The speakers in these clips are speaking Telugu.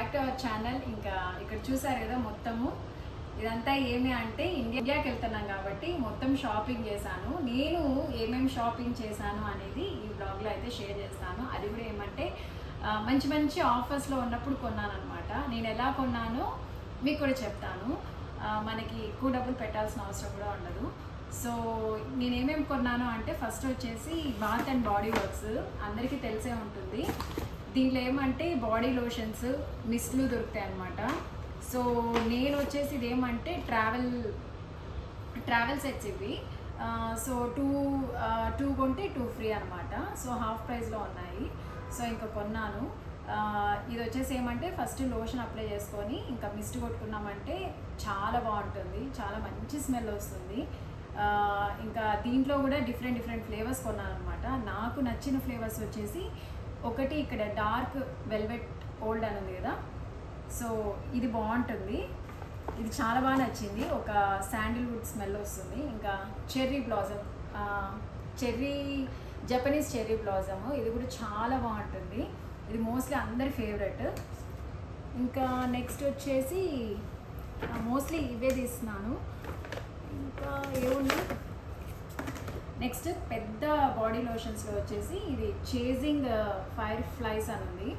Back to our channel. ఇంకా ఇక్కడ చూసారు కదా మొత్తము. ఇదంతా ఏమి అంటే ఇండియాకి వెళ్తున్నాం కాబట్టి మొత్తం షాపింగ్ చేశాను. నేను ఏమేమి షాపింగ్ చేశాను అనేది ఈ బ్లాగ్లో అయితే షేర్ చేస్తాను. అది కూడా ఏమంటే మంచి మంచి ఆఫర్స్లో ఉన్నప్పుడు కొన్నాను అనమాట నేను ఎలా కొన్నానో మీకు కూడా చెప్తాను. మనకి ఎక్కువ డబ్బులు పెట్టాల్సిన అవసరం కూడా ఉండదు. సో నేను ఏమేమి కొన్నాను అంటే ఫస్ట్ వచ్చేసి బాత్ అండ్ బాడీ వర్క్స్. అందరికీ తెలిసే ఉంటుంది. దీంట్లో ఏమంటే బాడీ లోషన్స్ మిస్లు దొరుకుతాయి అనమాట సో నేను వచ్చేసి ఇది ఏమంటే ట్రావెల్ ట్రావెల్ సెట్స్ ఇవి. సో టూ టూ కొంటే టూ ఫ్రీ అనమాట సో హాఫ్ ప్రైస్లో ఉన్నాయి. సో ఇంకా కొన్నాను. ఇది వచ్చేసి ఏమంటే ఫస్ట్ లోషన్ అప్లై చేసుకొని ఇంకా మిస్ట్ కొట్టుకున్నామంటే చాలా బాగుంటుంది. చాలా మంచి స్మెల్ వస్తుంది. ఇంకా దీంట్లో కూడా డిఫరెంట్ డిఫరెంట్ ఫ్లేవర్స్ కొన్నాను అనమాట నాకు నచ్చిన ఫ్లేవర్స్ వచ్చేసి ఒకటి ఇక్కడ డార్క్ వెల్వెట్ ఓల్డ్ అని ఉంది కదా. సో ఇది బాగుంటుంది. ఇది చాలా బాగా నచ్చింది. ఒక శాండిల్వుడ్ స్మెల్ వస్తుంది. ఇంకా cherry blossom cherry Japanese cherry blossom ఇది కూడా చాలా బాగుంటుంది. ఇది మోస్ట్లీ అందరి ఫేవరెట్. ఇంకా నెక్స్ట్ వచ్చేసి మోస్ట్లీ ఇవే తీస్తున్నాను. ఇంకా ఏమున్నాయి? నెక్స్ట్ పెద్ద బాడీ లోషన్స్లో వచ్చేసి ఇది చేజింగ్ ఫైర్ ఫ్లైస్ అని ఉంది.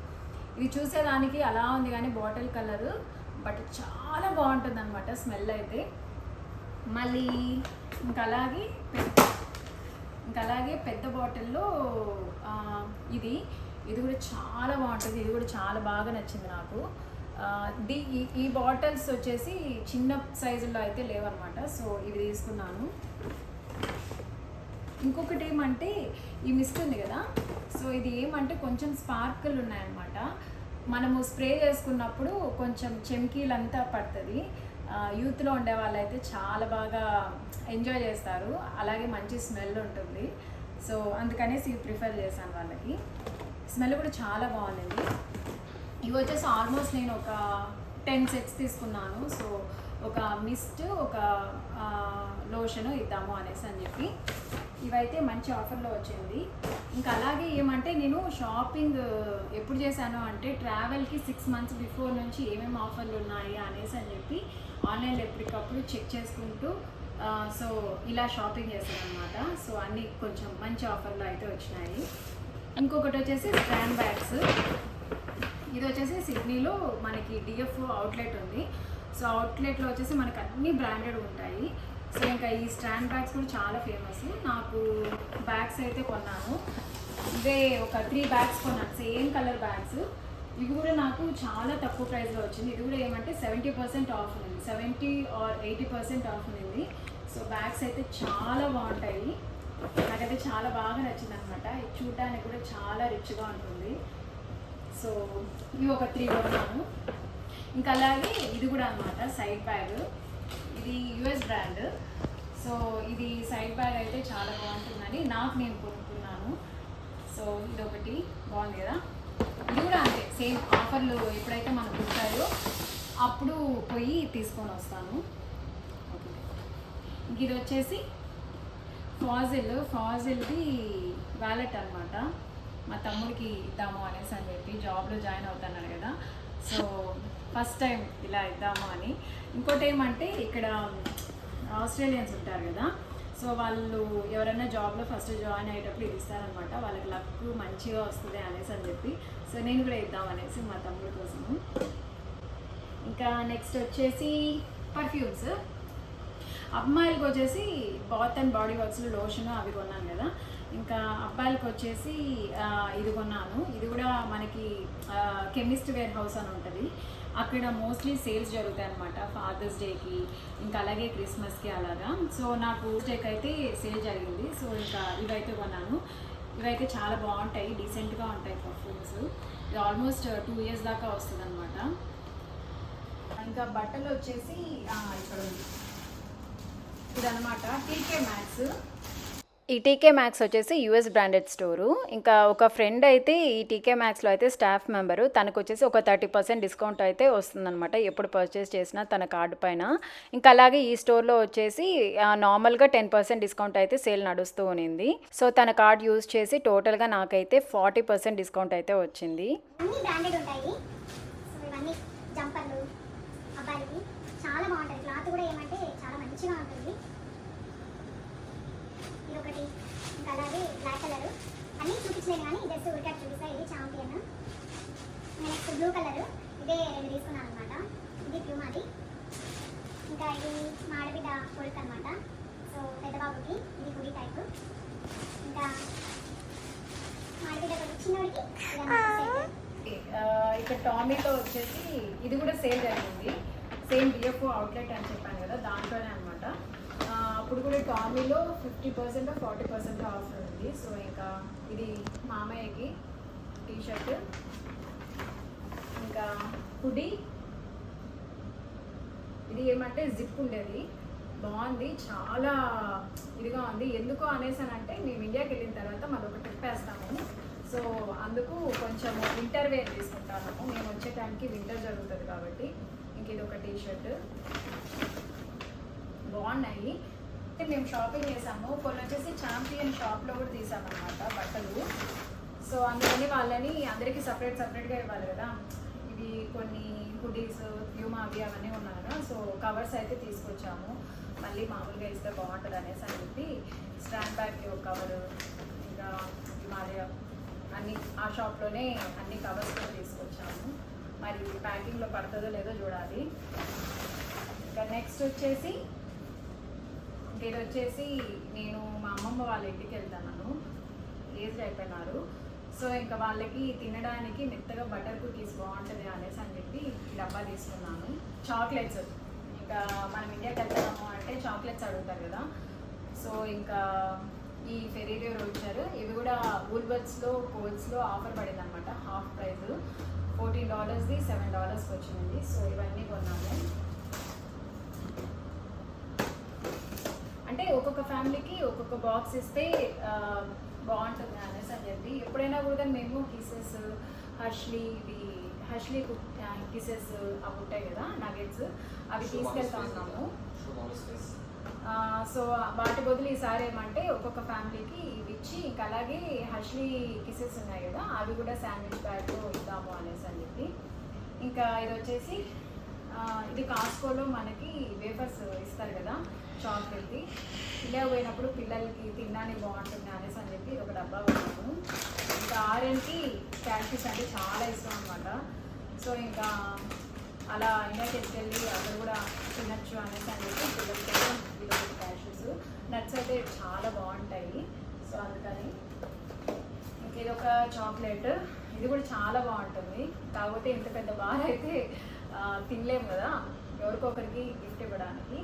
ఇది చూసేదానికి అలా ఉంది కానీ బాటిల్ కలరు బట్ చాలా బాగుంటుంది అనమాట స్మెల్ అయితే. మళ్ళీ ఇంకా అలాగే పెద్ద ఇంకా అలాగే పెద్ద బాటిల్లో ఇది ఇది కూడా చాలా బాగుంటుంది ఇది కూడా చాలా బాగా నచ్చింది నాకు. ది ఈ- ఈ బాటిల్స్ వచ్చేసి చిన్న సైజుల్లో అయితే లేవన్నమాట సో ఇవి తీసుకున్నాను. ఇంకొకటి ఏమంటే ఈ మిస్ట్ ఉంది కదా సో ఇది ఏమంటే కొంచెం స్పార్కిల్ ఉన్నాయన్నమాట. మనము స్ప్రే చేసుకున్నప్పుడు కొంచెం చెమ్కీలంతా పడుతుంది. యూత్లో ఉండే వాళ్ళైతే చాలా బాగా ఎంజాయ్ చేస్తారు. అలాగే మంచి స్మెల్ ఉంటుంది. సో అందుకనేసి ఇవి ప్రిఫర్ చేశాను వాళ్ళకి. స్మెల్ కూడా చాలా బాగుంది. ఇవి వచ్చేసి ఆల్మోస్ట్ నేను ఒక టెన్ సెట్స్ తీసుకున్నాను. సో ఒక మిస్ట్ ఒక లోషన్ ఇద్దాము అనేసి అని చెప్పి. ఇవైతే మంచి ఆఫర్లో వచ్చింది ఇంకా అలాగే ఏమంటే నేను షాపింగ్ ఎప్పుడు చేశాను అంటే ట్రావెల్కి సిక్స్ మంత్స్ బిఫోర్ నుంచి ఏమేమి ఆఫర్లు ఉన్నాయి అనేసి అని చెప్పి ఆన్లైన్లో ఎప్పటికప్పుడు చెక్ చేసుకుంటూ సో ఇలా షాపింగ్ చేశాను అనమాట సో అన్నీ కొంచెం మంచి ఆఫర్లో అయితే వచ్చినాయి. ఇంకొకటి వచ్చేసి స్టాండ్ బ్యాగ్స్. ఇది వచ్చేసి సిడ్నీలో మనకి డిఎఫ్ అవుట్లెట్ ఉంది. సో అవుట్లెట్లో వచ్చేసి మనకు అన్ని బ్రాండెడ్ ఉంటాయి. సో ఇంకా ఈ స్టాండ్ బ్యాగ్స్ కూడా చాలా ఫేమస్. నాకు బ్యాగ్స్ అయితే కొన్నాను. ఇవే ఒక త్రీ బ్యాగ్స్ కొన్నాను సేమ్ కలర్ బ్యాగ్స్. ఇవి కూడా నాకు చాలా తక్కువ ప్రైస్లో వచ్చింది. ఇది కూడా ఏమంటే సెవెంటీ పర్సెంట్ ఆఫ్ ఉంది. Seventy or eighty percent off ఉంది. సో బ్యాగ్స్ అయితే చాలా బాగుంటాయి. నాకైతే చాలా బాగా నచ్చింది అనమాట ఇది చూడడానికి కూడా చాలా రిచ్గా ఉంటుంది. సో ఇవి ఒక త్రీ కొన్నాను. ఇంకా అలాగే ఇది కూడా అనమాట సైడ్ బ్యాగ్. ఇది యుఎస్ బ్రాండ్. సో ఇది సైడ్ బ్యాగ్ అయితే చాలా బాగుంటుందని నాకు నేను కొనుక్కున్నాను. సో ఇది ఒకటి బాగుంది కదా? ఇది కూడా అంతే. సేమ్ ఆఫర్లు ఎప్పుడైతే మనకు ఉంటాయో అప్పుడు పోయి తీసుకొని వస్తాను. ఓకే. ఇది వచ్చేసి ఫాజిల్. ఫాజిల్ది వ్యాలెట్ అనమాట మా తమ్ముడికి ఇద్దాము అనేసి అని చెప్పి జాబ్లో జాయిన్ అవుతున్నాడు కదా. సో ఫస్ట్ టైం ఇలా ఇద్దాము అని. ఇంకోటి ఏమంటే ఇక్కడ ఆస్ట్రేలియన్స్ ఉంటారు కదా సో వాళ్ళు ఎవరైనా జాబ్లో ఫస్ట్ జాయిన్ అయ్యేటప్పుడు ఇది ఇస్తారనమాట వాళ్ళకి లక్ మంచిగా వస్తుంది అనేసి అని చెప్పి. సో నేను కూడా ఇద్దాం అనేసి మా తమ్ముడి కోసము. ఇంకా నెక్స్ట్ వచ్చేసి పర్ఫ్యూమ్స్ అమ్మాయిలకు వచ్చేసి బాత్ అండ్ బాడీ వర్క్స్లో లోషన్ అవి కొన్నాను కదా. ఇంకా అబ్బాయిలకు వచ్చేసి ఇది కొన్నాను. ఇది కూడా మనకి కెమిస్ట్ వేర్ హౌస్ అని ఉంటుంది. అక్కడ మోస్ట్లీ సేల్స్ జరుగుతాయి అనమాట ఫాదర్స్ డేకి ఇంకా అలాగే క్రిస్మస్కి అలాగా. సో నాకు డేకి అయితే సేల్ జరిగింది. సో ఇంకా ఇవైతే కొన్నాను. ఇవైతే చాలా బాగుంటాయి డీసెంట్గా ఉంటాయి పర్ఫ్యూమ్స్. ఇది ఆల్మోస్ట్ టూ ఇయర్స్ దాకా వస్తుంది అనమాట ఇంకా బట్టలు వచ్చేసి ఇక్కడ ఉంది ఇదనమాట టీకే మ్యాథ్స్ ఈ టీకే మ్యాక్స్ వచ్చేసి యూఎస్ బ్రాండెడ్ స్టోరు ఇంకా ఒక ఫ్రెండ్ అయితే ఈ టీకే మ్యాక్స్లో అయితే స్టాఫ్ మెంబరు తనకు వచ్చేసి ఒక థర్టీ పర్సెంట్ డిస్కౌంట్ అయితే వస్తుందన్నమాట. ఎప్పుడు పర్చేస్ చేసినా తన కార్డు పైన. ఇంకా అలాగే ఈ స్టోర్లో వచ్చేసి నార్మల్గా టెన్ పర్సెంట్ డిస్కౌంట్ అయితే సేల్ నడుస్తూ ఉన్నింది. సో తన కార్డ్ యూజ్ చేసి టోటల్గా నాకైతే ఫార్టీ పర్సెంట్ డిస్కౌంట్ అయితే వచ్చింది. అన్ని బ్రాండెడ్ ఉంటాయి సో ఇవన్నీ నెక్స్ట్ బ్లూ కలర్ ఇదే రెండు తీసుకున్నాను అనమాట ఇది ప్యూమాది. ఇంకా ఇది మా ఆడబిడ్డ కొడుకు అనమాట సో పెద్దబాబుకి ఇది కుడి టైప్ ఇంకా మా ఆడబిడ్డ కొడుకు. ఆ, ఇక్కడ టామీలో వచ్చేసి ఇది కూడా సేల్ జరిగింది. సేమ్ డిఎఫ్ఓ అవుట్లెట్ అని చెప్పాను కదా దాంట్లోనే అనమాట అప్పుడు కూడా టామీలో fifty percent forty percent offer ఉంది. సో ఇంకా ఇది మామయ్యకి టీ షర్ట్ ఇంకా హుడీ. ఇది ఏమంటే జిప్ ఉండేది. బాగుంది. చాలా ఇదిగా ఉంది. ఎందుకు అనేసానంటే మేము ఇండియాకి వెళ్ళిన తర్వాత మాది ఒక ట్రిప్ వేస్తాము. సో అందుకు కొంచెం వింటర్ వేర్ తీసుకుంటాము. మేము వచ్చే టైంకి వింటర్ జరుగుతుంది కాబట్టి. ఇంక ఇది ఒక టీ షర్ట్ బాగున్నాయి. అంటే మేము షాపింగ్ చేసాము. కొన్ని వచ్చేసి ఛాంపియన్ షాప్లో కూడా తీసామన్నమాట బట్టలు. సో అందుకని వాళ్ళని అందరికీ సపరేట్ సపరేట్గా ఇవ్వాలి కదా. ఇవి కొన్ని హుడీస్ ప్యూమా అవి అవన్నీ ఉన్నాను సో కవర్స్ అయితే తీసుకొచ్చాము. మళ్ళీ మామూలుగా ఇస్తే బాగుంటుంది అనేసి అని చెప్పి స్టాండ్ బ్యాగ్ కవర్ ఇంకా హిమాలయ అన్ని ఆ షాప్లోనే అన్ని కవర్స్ కూడా తీసుకొచ్చాము. మరి ప్యాకింగ్లో పడుతుందో లేదో చూడాలి. ఇంకా నెక్స్ట్ వచ్చేసి ఇది వచ్చేసి నేను మా అమ్మమ్మ వాళ్ళ ఇంటికి వెళ్తాను ఏజ్ అయిపోయినారు. సో ఇంకా వాళ్ళకి తినడానికి మెత్తగా బటర్ కుకీస్ బాగుంటుంది అనేసి అని చెప్పి డబ్బా తీసుకున్నాను. చాక్లెట్స్ ఇంకా మనం ఇండియాకి వెళ్తాము అంటే చాక్లెట్స్ అడుగుతారు కదా. సో ఇంకా ఈ ఫెరీరియో వచ్చారు ఇవి కూడా వూల్బర్ట్స్లో కోల్స్లో ఆఫర్ పడింది అనమాట హాఫ్ ప్రైస్ ఫోర్టీన్ డాలర్స్ది సెవెన్ డాలర్స్కి వచ్చింది సో ఇవన్నీ కొన్నాము. అంటే ఒక్కొక్క ఫ్యామిలీకి ఒక్కొక్క బాక్స్ ఇస్తే బాగుంటుంది అనేసి అని చెప్పి ఎప్పుడైనా కూడా మేము కిసెస్ హర్ష్లీ ఇవి హర్ష్లీ కిసెస్ అవి ఉంటాయి కదా నగెట్స్ అవి తీసుకెళ్తా ఉన్నాము సో వాటి బదులు ఈసారి ఏమంటే ఒక్కొక్క ఫ్యామిలీకి ఇవి ఇచ్చి ఇంకా అలాగే హర్ష్లీ కిసెస్ ఉన్నాయి కదా అవి కూడా శాండ్విచ్ బ్యాగ్లో ఇద్దాము అనేసి అని చెప్పి. ఇంకా ఇది వచ్చేసి ఇది కాస్కోలో మనకి వేఫర్స్ ఇస్తారు కదా చాక్లెట్ది. ఇలా పోయినప్పుడు పిల్లలకి తినడానికి బాగుంటుంది అనేసి అని చెప్పి ఒక డబ్బా కొన్నాము ఇంకా ఆర్యన్కి క్యాషెస్ అంటే చాలా ఇష్టం అనమాట సో ఇంకా అలా ఇండియాకి తీసుకెళ్ళి అక్కడ కూడా తినచ్చు అనేసి అని చెప్పి పిల్లలకి ఇది క్యాషెస్ నట్స్ అయితే చాలా బాగుంటాయి. సో అందుకని ఇంక ఇది ఒక చాక్లెట్. ఇది కూడా చాలా బాగుంటుంది. కాకపోతే ఇంత పెద్ద బార్ అయితే తినలేము కదా. ఎవరికొకరికి గిఫ్ట్ ఇవ్వడానికి.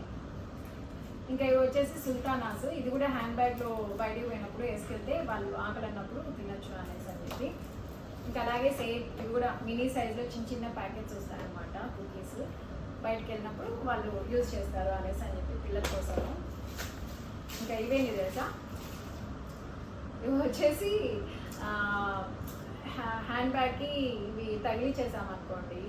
ఇంకా ఇవి వచ్చేసి సుల్తానాస్. ఇది కూడా హ్యాండ్ బ్యాగ్లో బయటకు పోయినప్పుడు వేసుకెళ్తే వాళ్ళు ఆకలి అన్నప్పుడు తినచ్చు అనేసి అని చెప్పి. ఇంకా అలాగే సేమ్ ఇవి కూడా మినీ సైజ్లో చిన్న చిన్న ప్యాకెట్స్ వస్తాయన్నమాట కుకీస్ బయటికి వెళ్ళినప్పుడు వాళ్ళు యూజ్ చేస్తారు అనేసి అని చెప్పి పిల్లల కోసం ఇంకా ఇవేంటి తెలుసా? ఇవి వచ్చేసి హ్యాండ్ బ్యాగ్కి ఇవి తగిలి చేసామనుకోండి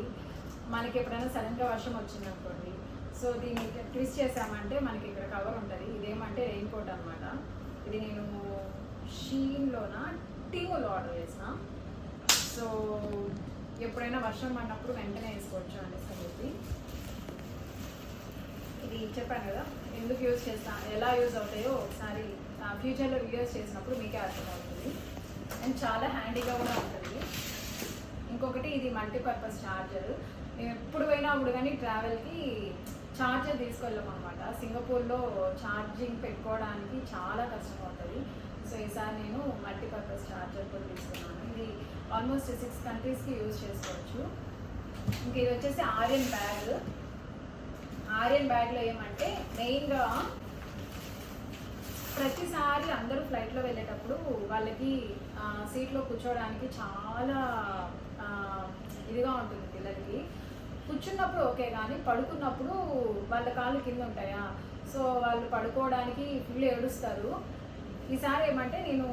మనకి ఎప్పుడైనా సడన్గా వర్షం వచ్చిందనుకోండి సో దీన్ని ట్విస్ట్ చేసామంటే మనకి ఇక్కడ కవర్ ఉంటుంది. ఇదేమంటే రెయిన్ కోట్ అనమాట ఇది నేను షీన్లోన టీవోలో ఆర్డర్ చేసిన. సో ఎప్పుడైనా వర్షం పడినప్పుడు వెంటనే వేసుకోవచ్చు అనేసి అని చెప్పి ఇది చెప్పాను కదా ఎందుకు యూజ్ చేస్తా ఎలా యూజ్ అవుతాయో ఒకసారి ఫ్యూచర్లో యూజ్ చేసినప్పుడు మీకే అర్థమవుతుంది. అండ్ చాలా హ్యాండీగా కూడా ఉంటుంది. ఇంకొకటి ఇది మల్టీపర్పస్ ఛార్జర్. ఎప్పుడు పోయినా అప్పుడు కానీ ట్రావెల్కి ఛార్జర్ తీసుకెళ్ళాం అనమాట సింగపూర్లో ఛార్జింగ్ పెట్టుకోవడానికి చాలా కష్టం అవుతుంది సో ఈసారి నేను మల్టీపర్పస్ ఛార్జర్ కూడా తీసుకున్నాను. ఇది ఆల్మోస్ట్ సిక్స్ కంట్రీస్కి యూజ్ చేసుకోవచ్చు. ఇంక ఇది వచ్చేసి ఆర్యన్ బ్యాగ్. ఆర్యన్ బ్యాగ్లో ఏమంటే మెయిన్గా ప్రతిసారి అందరూ ఫ్లైట్లో వెళ్ళేటప్పుడు వాళ్ళకి సీట్లో కూర్చోవడానికి చాలా ఇదిగా ఉంటుంది పిల్లలకి. కూర్చున్నప్పుడు ఓకే కానీ పడుకున్నప్పుడు వాళ్ళ కాళ్ళు కింద ఉంటాయా? సో వాళ్ళు పడుకోవడానికి ఫుల్ ఏడుస్తారు. ఈసారి ఏమంటే నేను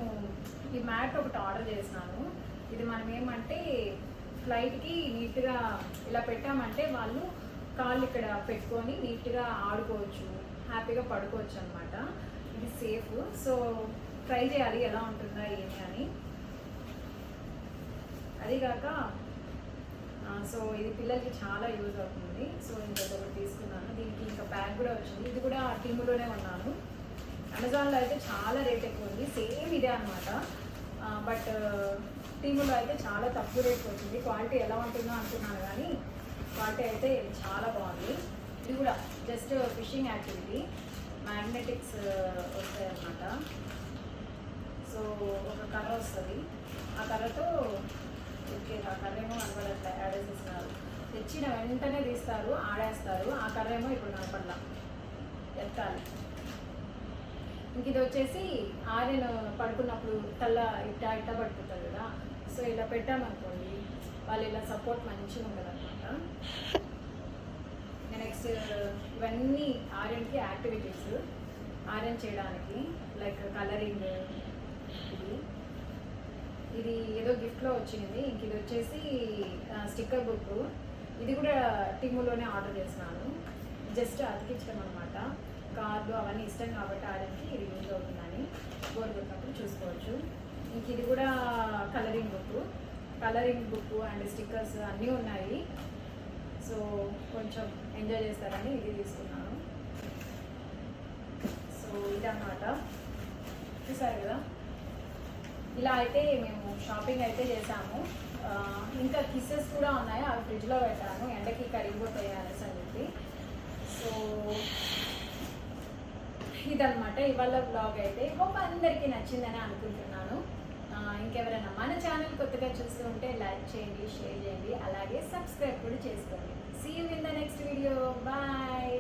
ఈ మ్యాట్ ఒకటి ఆర్డర్ చేసినాను. ఇది మనం ఏమంటే ఫ్లైట్కి నీట్గా ఇలా పెట్టామంటే వాళ్ళు కాళ్ళు ఇక్కడ పెట్టుకొని నీట్గా ఆడుకోవచ్చు. హ్యాపీగా పడుకోవచ్చు అనమాట ఇది సేఫ్. సో ట్రై చేయాలి ఎలా ఉంటుందా ఏమి అని. అదిగాక సో ఇది పిల్లలకి చాలా యూజ్ అవుతుంది. సో నేను ఒకటి తీసుకున్నాను. దీనికి ఇంకా బ్యాగ్ కూడా వచ్చింది. ఇది కూడా టీములోనే ఉన్నాను. అమెజాన్లో అయితే చాలా రేట్ ఎక్కువ ఉంది. సేమ్ ఇదే అనమాట బట్ టీములో అయితే చాలా తక్కువ రేట్ వచ్చింది. క్వాలిటీ ఎలా ఉంటుందో అనుకున్నాను కానీ క్వాలిటీ అయితే చాలా బాగుంది. ఇది కూడా జస్ట్ ఫిషింగ్ యాక్టివిటీ. మ్యాగ్నెటిక్స్ వస్తాయి అన్నమాట. సో ఒక కర్ర వస్తుంది. ఆ కర్రతో ఓకే ఆ కర్ర ఏమో కనపడట్లే తెచ్చిన వెంటనే తీస్తారు ఆడేస్తారు ఆ కర్రేమో ఇప్పుడు కనపడలా ఎత్తాలి. ఇంక ఇది వచ్చేసి ఆరెన్ పడుకున్నప్పుడు తల్ల ఇట్ట ఇట్ట పడుకుంటారు కదా సో ఇలా పెట్టామనుకోండి వాళ్ళు ఇలా సపోర్ట్ మంచిగా ఉంటుంది అనమాట నెక్స్ట్ ఇవన్నీ ఆర్యన్కి యాక్టివిటీస్ ఆర్యన్ చేయడానికి లైక్ కలరింగ్ ఇది. ఇది ఏదో గిఫ్ట్లో వచ్చింది. ఇంక ఇది వచ్చేసి స్టిక్కర్ బుక్. ఇది కూడా టిమ్ములోనే ఆర్డర్ చేసినాను జస్ట్ అతికించడం అనమాట కార్డు అవన్నీ ఇష్టం కాబట్టి ఆడడానికి ఇది యూజ్ అవుతుందని బోర్ కొట్టినప్పుడు చూసుకోవచ్చు. ఇంక ఇది కూడా colouring book. Colouring book and stickers అన్నీ ఉన్నాయి. సో కొంచెం ఎంజాయ్ చేస్తారని ఇది తీసుకున్నాను. సో ఇదన్నమాట. చూసారు కదా? ఇలా అయితే మేము షాపింగ్ అయితే చేసాము. ఇంకా కిస్సెస్ కూడా ఉన్నాయి. అవి ఫ్రిడ్జ్లో పెట్టాను. ఎండకి కరిగిపోతాయి అనేసి అని చెప్పి. సో ఇదనమాట ఇవాళ బ్లాగ్ అయితే. హోప్ అందరికీ నచ్చిందని అనుకుంటున్నాను. ఇంకెవరైనా మన ఛానల్ కొత్తగా చూస్తూ ఉంటే లైక్ చేయండి షేర్ చేయండి. అలాగే సబ్స్క్రైబ్ కూడా చేసుకోండి. See you in the next video bye